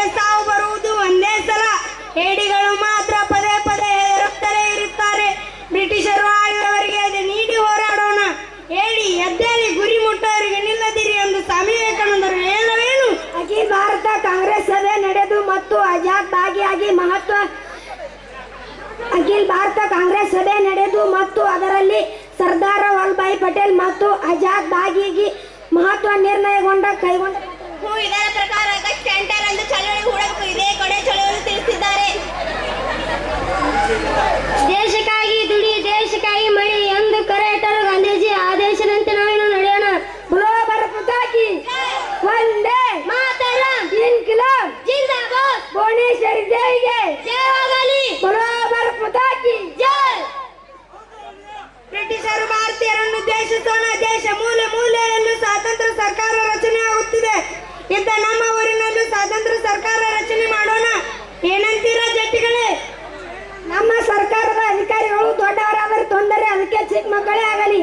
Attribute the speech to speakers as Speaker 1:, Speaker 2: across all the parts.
Speaker 1: ಹೇಡಿಗೆ ಸಾವು ಬರುವುದು ಒಂದೇ ಸಲ. ಹೇಡಿಗಳು ಮಾತ್ರ ಪದೇ ಪದೇ ಹೇರುತ್ತಲೇ ಇರುತ್ತಾರೆ. ಬ್ರಿಟಿಷರು ಆಳಿದವರಿಗೆ ನೀಡಿ ಹೋರಾಡೋಣ. ಹೇಳಿ ಎದ್ದೇಳಿ ಗುರಿ ಮುಟ್ಟೋರಿಗೆ ನಿಲ್ಲದಿರಿ ಎಂದು ಸ್ವಾಮಿ ವಿವೇಕಾನಂದರು ಹೇಳವೇನು?
Speaker 2: ಅಖಿಲ ಭಾರತ ಕಾಂಗ್ರೆಸ್ ಸಭೆ ನಡೆದು ಮತ್ತು ಆಜಾದ್ ಭಾಗಿಯಾಗಿ ಮಹತ್ವ ಅಖಿಲ ಭಾರತ ಕಾಂಗ್ರೆಸ್ ಸಭೆ ನಡೆದು ಮತ್ತು ಅದರಲ್ಲಿ ಸರ್ದಾರ್ ವಲ್ಲಭಾಯಿ ಪಟೇಲ್ ಮತ್ತು ಆಜಾದ್ ಭಾಗಿಗೆ ಮಹತ್ವ ನಿರ್ಣಯಗೊಂಡ ಕೈಗೊಂಡ
Speaker 1: ಇದರ ಪ್ರಕಾರ ಎಂಟರಂದು ಚಳವಳಿ ಹೂಡಬೇಕು. ಇದೇ ಕೊನೆ ಚಳವಳಿ ತಿಳಿಸಿದ್ದಾರೆ.
Speaker 3: ದೇಶಕ್ಕಾಗಿ ದುಡಿ ದೇಶಕ್ಕಾಗಿ ಮಳಿ ಎಂದು ಕರೆಯಿಟ್ಟರು ಗಾಂಧೀಜಿ. ಆದೇಶದಂತೆ ನಾವೇನು ನಡೆಯೋಣ.
Speaker 2: ಬುಲೋ ಪುತಾಕಿ ಒಂದೇ.
Speaker 3: ಮಾತರ
Speaker 2: ಇನ್ಕಿಲಾಬ್.
Speaker 3: ಜಿಂದಾಬಾದ್.
Speaker 2: ಭುವನೇಶ್ವರಿ ದೇವಿಗೆ
Speaker 3: ಜಯವಾಗಲಿ.
Speaker 2: ಬುಲೋ ಬರಪುತಾಕಿ
Speaker 3: ಜೈ
Speaker 1: ಬ್ರಿಟಿಷರು ಭಾರತೀಯರನ್ನು ಉದ್ದೇಶಿಸೋಣ ದೇಶ ಮೂಲೆ ಮೂಲೆಯಲ್ಲೂ ಸ್ವಾತಂತ್ರ್ಯ ಸರ್ಕಾರ ರಚನೆ ಆಗುತ್ತಿದೆ ಇದ್ದ ನಮ್ಮ ಊರಿನಲ್ಲೂ ಸ್ವಾತಂತ್ರ್ಯ ಸರ್ಕಾರ ರಚನೆ ಮಾಡೋಣ ಏನಂತೀರಾ ಜಟ್ಟಿಗಳೇ
Speaker 2: ನಮ್ಮ ಸರ್ಕಾರದ ಅಧಿಕಾರಿಗಳು ದೊಡ್ಡವರಾದರೆ ತೊಂದರೆ ಅದಕ್ಕೆ ಚಿಕ್ಕ ಮಕ್ಕಳೇ ಆಗಲಿ.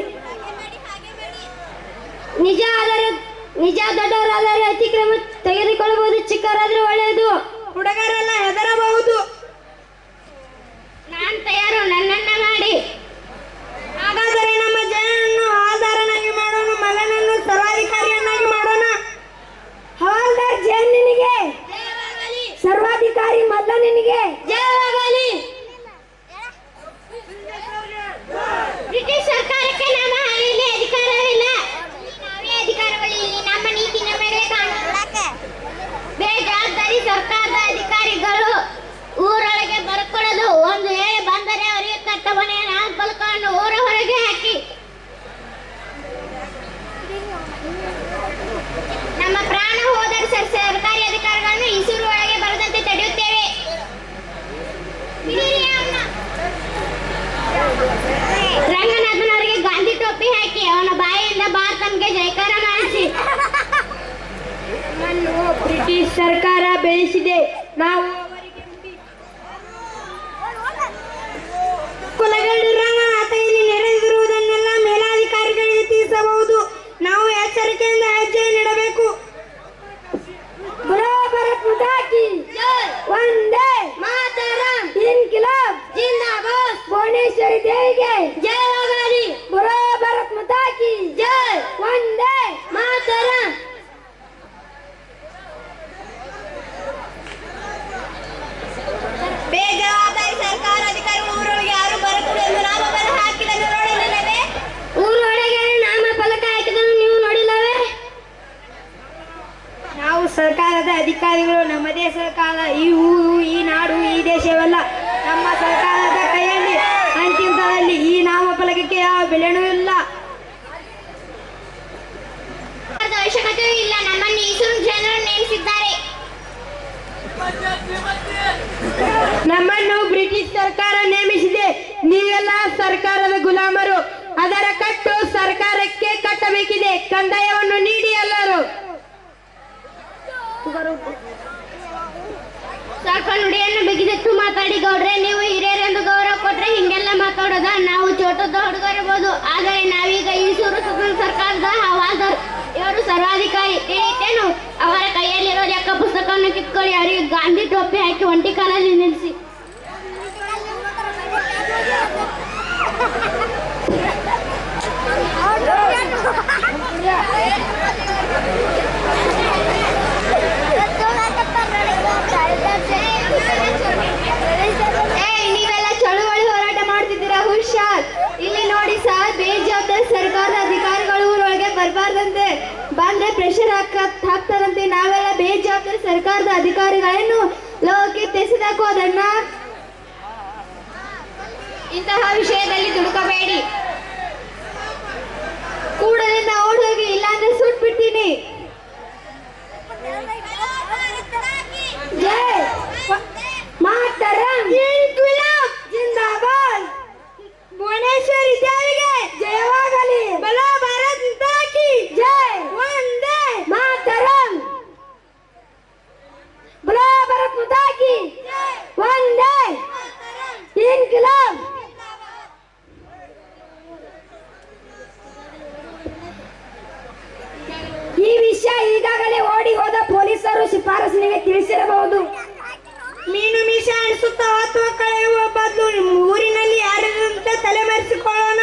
Speaker 3: ನಿಜ ಆದರೆ ನಿಜ ದೊಡ್ಡವರಾದರೆ ಅತಿಕ್ರಮ ತೆಗೆದುಕೊಳ್ಳಬಹುದು ಚಿಕ್ಕವರಾದ್ರೆ ಒಳ್ಳೆಯದು.
Speaker 1: ಹುಡುಗರೆಲ್ಲ ಹೆದರಬಹುದು. ಸರ್ಕಾರ ಬೆಳೆಸಿದೆ ನಾವು ಕುಲಗಳ್ಳಿ ರಂಗನಾಥ ಇಲ್ಲಿ ನಡೆದಿರುವುದನ್ನೆಲ್ಲ ಮೇಲಾಧಿಕಾರಿಗಳಿಗೆ ತಿಳಿಸಬಹುದು ನಾವು ಎಚ್ಚರಿಕೆಯಿಂದ ಹೆಜ್ಜೆ ನೀಡಬೇಕು
Speaker 2: ಬರೋಬರ ಪುಟಾಕಿ ಒಂದೇ
Speaker 3: ಮಾತರಂ
Speaker 2: ಇನ್ಕಿಲಾಬ್
Speaker 3: ಜಿಂದಾಬಾದ್
Speaker 2: ಭುವನೇಶ್ವರಿ ದೇವಿಗೆ
Speaker 3: ಜಯವಾಗಲಿ
Speaker 2: ಬರೋಬರ ಪುಟಾಕಿ
Speaker 3: ಜೈ
Speaker 2: ಒಂದೇ
Speaker 3: ಮಾತರಂ
Speaker 1: ಬೇಜವಾಬ್ದಾರಿ ಸರ್ಕಾರ ಅಧಿಕಾರಿಗಳು ಊರೊಳಗೆ ಯಾರು ಬರಕೂಡದು ಎಂದು ನಾಮಫಲಕ ಹಾಕಿದ್ದನ್ನು ನೋಡಲಿಲ್ಲವೇ
Speaker 3: ಊರೊಳಗೆ ನಾಮ ಫಲಕ ಹಾಕಿದನ್ನು ನೀವು ನೋಡಿಲ್ಲವೇ
Speaker 1: ನಾವು ಸರ್ಕಾರದ ಅಧಿಕಾರಿಗಳು ನಮ್ಮದೇ ಸರ್ಕಾರ. ಈ ಊರು ಈ ನಾಡು ಈ ದೇಶವಲ್ಲ. ನಮ್ಮ ಸರ್ಕಾರದ ಕೈಯಲ್ಲಿ ಅಂತಿಮದಲ್ಲಿ ಈ ನಾಮಫಲಕಕ್ಕೆ ಯಾವ ಬೆಳೆನೂ ಇಲ್ಲ.
Speaker 3: ಅವಶ್ಯಕತೆಯೂ ಇಲ್ಲ. ನಮ್ಮನ್ನು
Speaker 4: ಈಸೂರು
Speaker 3: ಜನರು ನೇಮಿಸಿದ್ದಾರೆ.
Speaker 1: ನಮ್ಮನ್ನು ಬ್ರಿಟಿಷ್ ಸರ್ಕಾರ ನೇಮಿಸಿದೆ. ನೀವೆಲ್ಲ ಸರ್ಕಾರದ ಗುಲಾಮರು. ಅದರ ಕಟ್ಟು ಸರ್ಕಾರಕ್ಕೆ ಕಟ್ಟಬೇಕಿದೆ. ಕಂದಾಯವನ್ನು ನೀಡಿ ಎಲ್ಲರೂ.
Speaker 4: ಸ್ವಲ್ಪ ನುಡಿಯನ್ನು
Speaker 3: ಬಿಗಿದೆತ್ತು
Speaker 4: ಮಾತಾಡಿ ಗೌಡ್ರೆ, ನೀವು ಹಿರಿಯರೆಂದು ಗೌರವ ಕೊಟ್ರೆ ಹಿಂಗೆಲ್ಲ ಮಾತಾಡೋದ ನಾವು ಚೋಟದ ಹುಡುಗರಿರ್ಬೋದು ಆದರೆ ನಾವೀಗ ಈಸೂರು
Speaker 3: ಸ್ವತಂತ್ರ
Speaker 4: ಸರ್ಕಾರದ ಹವಾಲ್ದಾರ್. ಇವರು
Speaker 3: ಸರ್ವಾಧಿಕಾರಿ.
Speaker 4: ಅವರ ಕೈಯಲ್ಲಿರೋ ಲೆಕ್ಕ ಪುಸ್ತಕವನ್ನು
Speaker 3: ಕಿತ್ಕೊಳ್ಳಿ. ಅವರಿಗೆ
Speaker 4: ಗಾಂಧಿ
Speaker 3: ಟೋಪಿ ಹಾಕಿ
Speaker 4: ಒಂಟಿ
Speaker 3: ಕಾಲಲ್ಲಿ ನಿಲ್ಲಿಸಿ
Speaker 1: ಏಯ್ ನೀವೆಲ್ಲ ಚಳುವಳಿ ಹೋರಾಟ ಮಾಡ್ತಿದ್ದೀರಾ ಹುಷಾರ್ ಇಲ್ಲಿ ನೋಡಿ ಸರ್ ಬೇಜವಾಬ್ದಾರಿ ಸರ್ಕಾರದ
Speaker 5: ಅಧಿಕಾರಿಗಳು
Speaker 1: ಊರೊಳಗೆ ಬರಬಾರ್ದಂತೆ ಬಂದ್ರೆ ಪ್ರೆಷರ್ ಹಾಕ ಹಾಕ್ತಾರಂತೆ ನಾವೆಲ್ಲ ಬೇಜವಾಬ್ದಾರಿ ಸರ್ಕಾರದ ಅಧಿಕಾರಿಗಳನ್ನು ಲೋಕಕ್ಕೆ ತೆಸಿದಾಕು ಅದನ್ನ
Speaker 3: ಇಂತಹ
Speaker 1: ವಿಷಯದಲ್ಲಿ ದುಡುಕಬೇಡಿ ಕೂಡಲೇ ನಾ ಓಡಿ ಹೋಗಿ ಇಲ್ಲಾಂದ್ರೆ ಸುಟ್ ಬಿಡ್ತೀನಿ.
Speaker 2: ಮಾತರಂ. ಜಿಂದಾಬಾದ್. ಪೊಲೀಸರು ಶಿಫಾರಸಿನಿಗೆ ತಿಳಿಸಿರಬಹುದು.
Speaker 1: ಮೀನು ಮೀಸ ಸುತ್ತ ಆತ್ಮ ಕಳೆಯುವ ಬದಲು ಊರಿನಲ್ಲಿ ಯಾರಿಗಿಂತ ತಲೆಮರೆಸಿಕೊಳ್ಳೋಣ.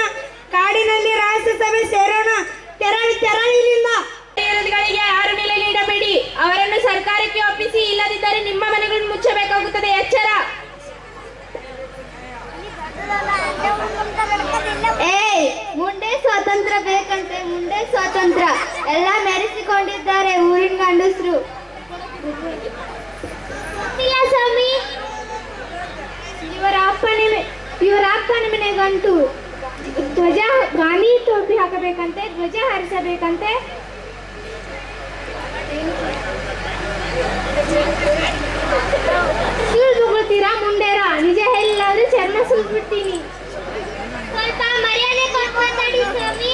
Speaker 1: ಕಾಡಿನಲ್ಲಿ ರಾಷ್ಟ್ರ ಸೇರೋಣ. ತೆರಳಿ ತೆರಳಿಲಿಲ್ಲ ಗಳಿಗೆ ಯಾರು ನೆಲೆ ನೀಡಬೇಡಿ. ಅವರನ್ನು ಸರ್ಕಾರಕ್ಕೆ ಒಪ್ಪಿಸಿ ಇಲ್ಲದಿದ್ದರೆ ನಿಮ್ಮ ಮನೆಗಳನ್ನು ಮುಚ್ಚಬೇಕಾಗುತ್ತದೆ. ಎಚ್ಚರ. ಏಯ್
Speaker 5: ಮುಂದೆ ಸ್ವಾತಂತ್ರ್ಯ ಬೇಕಂತೆ ಮುಂದೆ
Speaker 1: ಸ್ವಾತಂತ್ರ್ಯ.
Speaker 5: ಎಲ್ಲ
Speaker 1: ಮೆರೆಸಿಕೊಂಡಿದ್ದಾರೆ ಊರಿನ ಗಂಡಸರು.
Speaker 3: ಸ್ವಾಮಿ.
Speaker 1: ಇವರ ಅಪ್ಪಣೆ ಇವರ ಅಪ್ಪನ ಮನೆಗಂತೂ ಧ್ವಜ ಗಾಂಧಿ ಟೋಪಿ ಹಾಕಬೇಕಂತೆ, ಧ್ವಜ ಹರಿಸಬೇಕಂತೆ. ನೀವು ತಗೊಳ್ತೀರಾ ಮುಂಡೇರ? ನಿಜ ಎಲ್ಲಾದ್ರೂ ಚರ್ಮ ಸುಲ್ಬಿಡ್ತೀನಿ
Speaker 3: ಸ್ವಲ್ಪ ಮರ್ಯಾದೆ
Speaker 4: ಕೊಡ್ಬೋದಾಡಿ
Speaker 3: ಸ್ವಾಮಿ.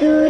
Speaker 3: do.